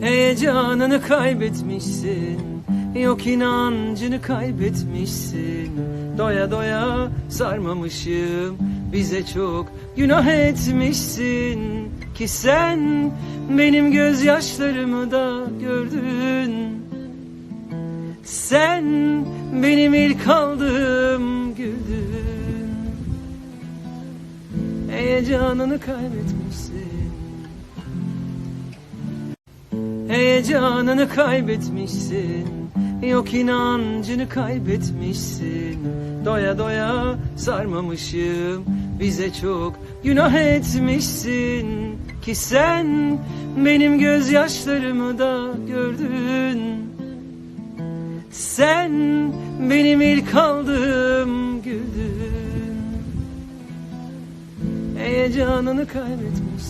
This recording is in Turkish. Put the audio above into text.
Heyecanını kaybetmişsin. Yok inancını kaybetmişsin. Doya doya sarmamışım. Bize çok günah etmişsin. Ki sen benim gözyaşlarımı da gördün. Sen benim ilk aldığım güldün. Heyecanını kaybetmişsin Heyecanını kaybetmişsin. Yok inancını kaybetmişsin. Doya doya sarmamışım. Bize çok günah etmişsin. Ki sen benim gözyaşlarımı da gördün. Sen benim ilk aldığım güldün. Heyecanını kaybetmişsin